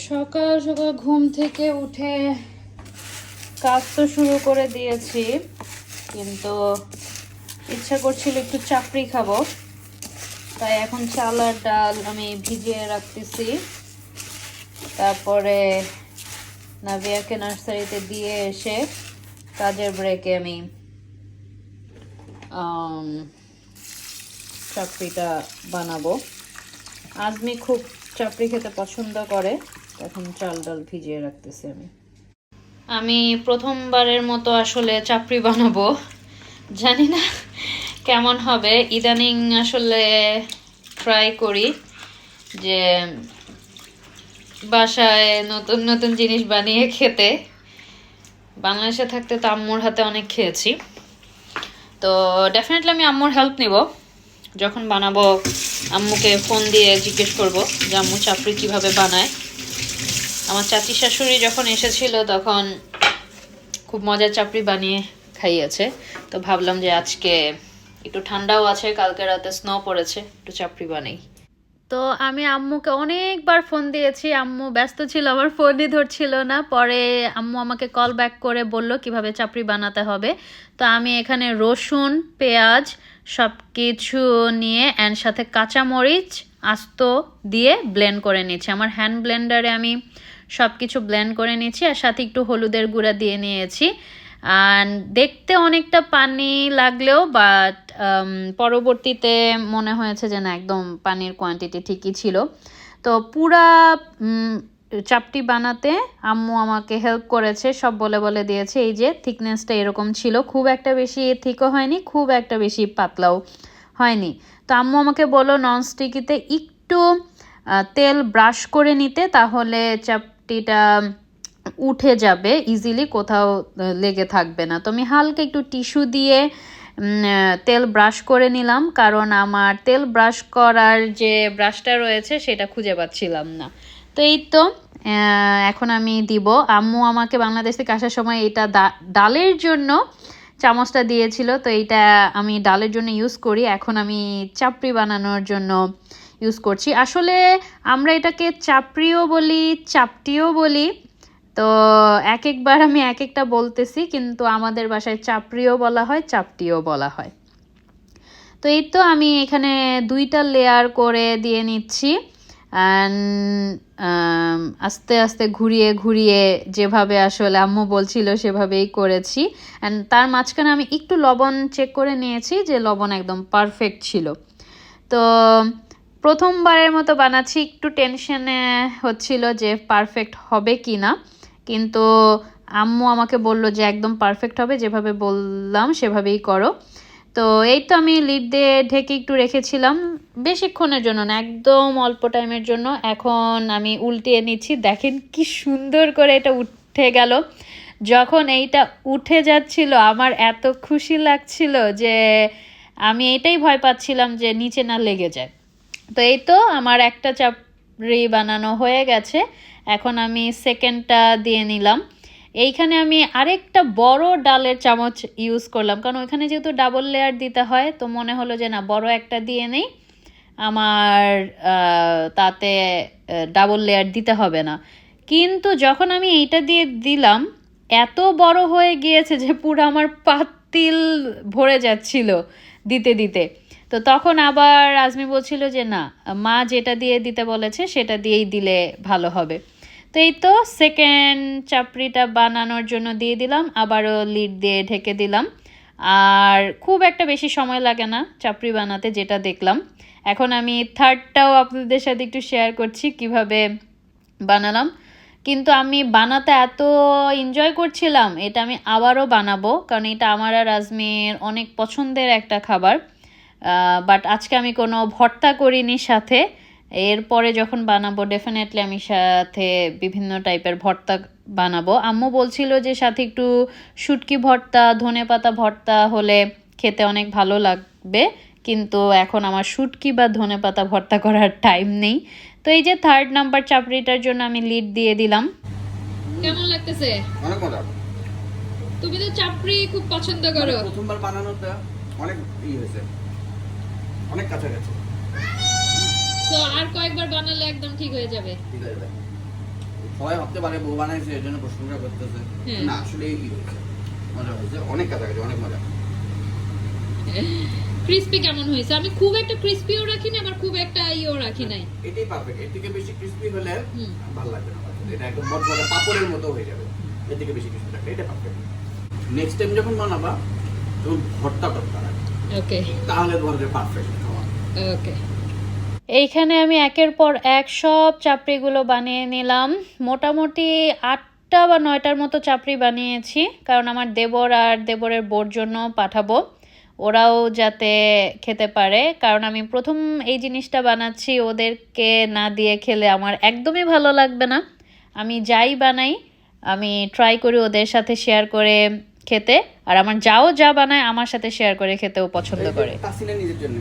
সকাল সকাল ঘুম থেকে উঠে কাজ তো শুরু করে দিয়েছি, কিন্তু ইচ্ছা করছিল একটু চাপড়ি খাব। তাই এখন চাল আর ডাল আমি ভিজিয়ে রাখতেছি। তারপরে নাভিয়াকে নার্সারিতে দিয়ে এসে কাজের ব্রেকে আমি চাপড়িটা বানাবো। আজমি খুব চাপড়ি খেতে পছন্দ করে। এখন চাল ডাল ভিজিয়ে রাখতেছি আমি। আমি প্রথমবারের মতো আসলে চাপড়ি বানাবো। জানি না কেমন হবে। ইদানিং আসলে ট্রাই করি যে বাসায় নতুন নতুন জিনিস বানিয়ে খেতে। বাংলাদেশে থাকতে তো আম্মুর হাতে অনেক খেয়েছি। তো ডেফিনেটলি আমি আম্মুর হেল্প নিব। যখন বানাবো, আম্মুকে ফোন দিয়ে জিজ্ঞেস করব যে, আম্মু, চাপড়ি কীভাবে বানায়? আমার চাচি শাশুড়ি যখন এসেছিল তখন খুব মজার চাপড়ি বানিয়ে খাইয়েছে। তো ভাবলাম যে আজকে একটু ঠান্ডাও আছে, কালকে রাতে স্নো পড়েছে, একটু চাপড়ি বানাই। তো আমি আম্মুকে অনেকবার ফোন দিয়েছি, আম্মু ব্যস্ত ছিল, আমার ফোনই ধরছিল না। পরে আম্মু আমাকে কল ব্যাক করে বলল কীভাবে চাপড়ি বানাতে হবে। তো আমি এখানে রসুন, পেঁয়াজ সব কিছু নিয়ে অ্যান্ড সাথে কাঁচামরিচ আস্ত দিয়ে ব্লেন্ড করে নিচ্ছি আমার হ্যান্ড ব্লেন্ডারে আমি সব কিছু ব্লেন্ড করে নিয়েছি আর সাথে একটু হলুদের গুঁড়া দিয়ে নিয়েছি। আর দেখতে অনেকটা পানি লাগলেও বাট পরবর্তীতে মনে হয়েছে যে না, একদম পানির কোয়ান্টিটি ঠিকই ছিল। তো পুরা চাপটি বানাতে আম্মু আমাকে হেল্প করেছে, সব বলে বলে দিয়েছে, এই যে থিকনেসটা এরকম ছিল। খুব একটা বেশি থিকও হয়নি, খুব একটা বেশি পাতলাও হয়নি। তো আম্মু আমাকে বলল ননস্টিকিতে একটু তেল ব্রাশ করে নিতে, তাহলে চাপটিটা উঠে যাবে ইজিলি কোথাও লেগে থাকবে না। তো আমি হালকা একটু টিস্যু দিয়ে তেল ব্রাশ করে নিলাম, কারণ আমার তেল ব্রাশ করার যে ব্রাশটা রয়েছে, সেটা খুঁজে পাচ্ছিলাম না। তো এই তো এখন আমি দিব। আম্মু আমাকে বাংলাদেশ থেকে আসার সময় এটা ডালের জন্য চামচটা দিয়েছিল। তো এইটা আমি ডালের জন্য ইউজ করি। এখন আমি চাপড়ি বানানোর জন্য ইউজ করছি। আসলে আমরা এটাকে চাপড়িও বলি চাপটিও বলি। তো এক একবার আমি এক একটা বলতেছি কিন্তু আমাদের বাসায় চাপড়িও বলা হয় চাপটিও বলা হয়। তো এই তো আমি এখানে দুইটা লেয়ার করে দিয়ে নিচ্ছি। Um, আস্তে আস্তে ঘুরিয়ে ঘুরিয়ে যেভাবে আসলে আম্মু বলছিল সেভাবেই করেছি। অ্যান্ড তার মাঝখানে আমি একটু লবণ চেক করে নিয়েছি যে লবণ একদম পারফেক্ট ছিল। তো প্রথমবারের মতো বানাচ্ছি, একটু টেনশনে হচ্ছিল যে পারফেক্ট হবে কি না। কিন্তু আম্মু আমাকে বলল যে একদম পারফেক্ট হবে, যেভাবে বললাম সেভাবেই করো। তো এই তো আমি লিড দিয়ে ঢেকে একটু রেখেছিলাম, বেশিক্ষণের জন্য না, একদম অল্প টাইমের জন্য। এখন আমি উল্টিয়ে নিচ্ছি, দেখেন কি সুন্দর করে এটা উঠে গেল। যখন এইটা উঠে যাচ্ছিল, আমার এত খুশি লাগছিল যে আমি এটাই ভয় পাচ্ছিলাম যে নিচে না লেগে যায়। তো এই তো আমার একটা চাপড়ি বানানো হয়ে গেছে। এখন আমি সেকেন্ডটা দিয়ে নিলাম। এইখানে আমি আরেকটা বড় ডালের চামচ ইউজ করলাম। কারণ ওইখানে যেহেতু ডাবল লেয়ার দিতে হয়, তো মনে হলো যে না, বড় একটা দিয়ে নেই। আমার তাতে ডাবল লেয়ার দিতে হবে না। কিন্তু যখন আমি এইটা দিয়ে দিলাম, এত বড় হয়ে গিয়েছে যে পুরো আমার পাতিল ভরে যাচ্ছিল দিতে দিতে। তো তখন আবার আজমি বলছিল যে, না, মা যেটা দিয়ে দিতে বলেছে, সেটা দিয়েই দিলে ভালো হবে। তো এই তো সেকেন্ড চাপড়িটা বানানোর জন্য দিয়ে দিলাম, আবারও লিড দিয়ে ঢেকে দিলাম। আর খুব একটা বেশি সময় লাগে না চাপড়ি বানাতে, যেটা দেখলাম। এখন আমি থার্ডটাও আপনাদের সাথে একটু শেয়ার করছি কীভাবে বানালাম। কিন্তু আমি বানাতে এত এনজয় করছিলাম, এটা আমি আবারও বানাবো, কারণ এটা আমার আর আজমির অনেক পছন্দের একটা খাবার। বাট আজকে আমি কোনো ভর্তা করিনি সাথে। এরপরে যখন বানাবো ডেফিনেটলি আমি সাথে বিভিন্ন টাইপের ভর্তা বানাবো। আম্মু বলছিল যে সাথে একটু শুটকি ভর্তা ধনে পাতা ভর্তা হলে খেতে অনেক ভালো লাগবে। কিন্তু এখন আমার শুটকি বা ধনে পাতা ভর্তা করার টাইম নেই। তো এই যে থার্ড নাম্বার চাপড়িটার জন্য আমি লিড দিয়ে দিলাম। কেমন লাগতেছে? অনেক মজা। তুমি তো চাপড়ি খুব পছন্দ করো। প্রথমবার বানানোতে অনেক ই হয়েছে। অনেক কাছাকাছি। তো আর কয়েকবার বানালে একদম ঠিক হয়ে যাবে। ঠিক আছে সবাই ভাবতে পারে বউ বানাইছে এর জন্য প্রশংসা করতেছে। না আসলে এই হয়েছে। মজা হয়েছে অনেক কাছাকাছি অনেক মজা। ক্রিস্পি কেমন হয়েছে? আমি খুব একটা ক্রিস্পিও রাখি না আবার খুব একটা ইও রাখি নাই। এটাই পারফেক্ট এর থেকে বেশি ক্রিস্পি হলে ভালো লাগবে না এটা একদম বড় বড় পাপড়ের মতো হয়ে যাবে। এর থেকে বেশি ক্রিস্পি লাগবে এটা পারফেক্ট নেক্সট টাইম যখন বানাবা তখন ভর্তা টর্তা রাখবে ওকে তাহলে তোমার পারফেক্ট ওকে। এইখানে আমি একের পর এক সব চাপড়িগুলো বানিয়ে নিলাম। মোটামুটি আটটা বা নয়টার মতো চাপড়ি বানিয়েছি কারণ আমার দেবর আর দেবরের বোর জন্য পাঠাবো। ওরাও যাতে খেতে পারে কারণ আমি প্রথম এই জিনিসটা বানাচ্ছি ওদেরকে না দিয়ে খেলে আমার একদমই ভালো লাগবে না। আমি যাই বানাই আমি ট্রাই করি ওদের সাথে শেয়ার করে খেতে আর আমার যাও যা বানায় আমার সাথে শেয়ার করে খেতেও পছন্দ করে। নিজের জন্য।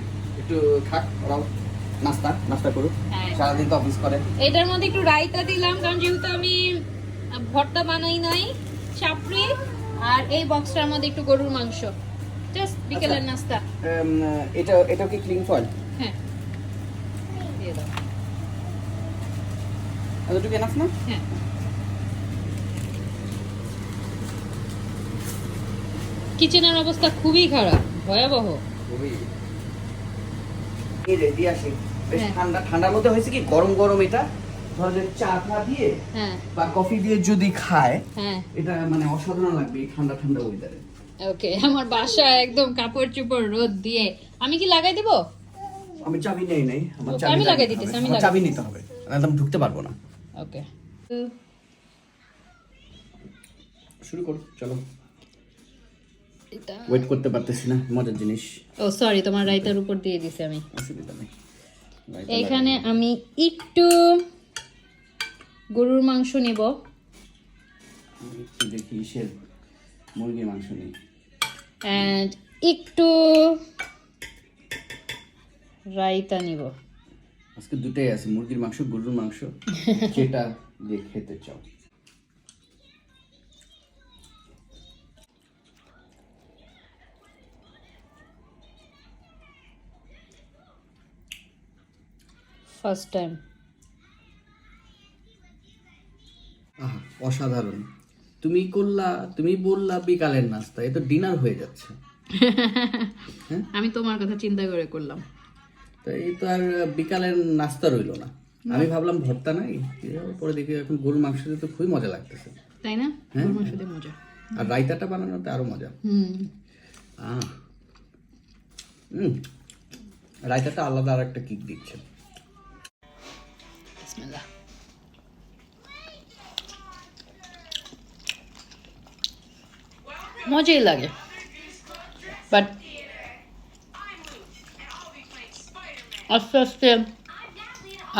একটু খাক ওরাও নাস্তা নাস্তা করুক। হ্যাঁ। সারাদিন তো অফিস করে। এটার মধ্যে একটু রায়তা দিলাম কারণ যেহেতু আমি ভর্তা বানাই নাই চাপড়ি আর এই বক্সটার মধ্যে একটু গরুর মাংস। জাস্ট বিকেলের নাস্তা। এটা এটা কি ক্লিন ফয়েল হ্যাঁ। দিয়ে দাও। এতটুকু এনাফ না? হ্যাঁ। কিচেনের অবস্থা খুবই খারাপ ভয়াবহ। খুবই। এই রে দিয়ে আসি বেশ। ঠান্ডা ঠান্ডার মধ্যে হয়েছে কি? গরম গরম এটা। ধরো চা ফা দিয়ে বা কফি দিয়ে যদি খায় এটা মানে অসাধারণ লাগবে ঠান্ডা ঠান্ডা ওয়েদারে ওকে আমার বাসা একদম কাপড় চোপড় রোদ দিয়ে। আমি কি লাগাই দেবো? আমি চাবি নেই নাই। আমার চাবি আমি লাগাই দিতেছি, আমি চাবি নিতে হবে। আমি ঢুকতে পারব না। ওকে শুরু করো চলো। ওয়েট করতে পারতেছি না মজার জিনিস। ও সরি তোমার রায়তার উপর দিয়ে দিছি আমি। অসুবিধা নেই। এখানে আমি একটু গরুর মাংস নিব। দেখি ইসের মুরগির মাংস নেই। অ্যান্ড একটু রায়তা নিব। আজকে দুটাই আছে মুরগির মাংস গরুর মাংস। যেটা দিয়ে খেতে চাও। ফার্স্ট টাইম অসাধারণ। তুমি করলা তুমি বললা বিকালের নাস্তা এ তো ডিনার হয়ে যাচ্ছে। আমি তোমার কথা চিন্তা করে করলাম। তো এই তো আর বিকালের নাস্তা রইল না। আমি ভাবলাম ভর্তা নাই পরে দেখি এখন গরুর মাংস দিয়ে তো খুবই মজা লাগতেছে। তাই না? হ্যাঁ। মাংস দিয়ে মজা। আর রায়তাটা বানানোতে আরও মজা। হুম। আহ। হুম রায়তাটা আলাদা আর একটা কিক দিচ্ছে। বিসমিল্লাহ মজাই লাগে বাট আস্তে আস্তে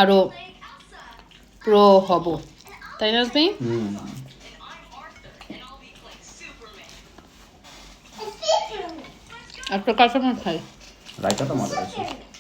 আরও প্রো হব তাই না তুমি একটা কাঁচামরিচ খাই রায়তাটা মজা আছে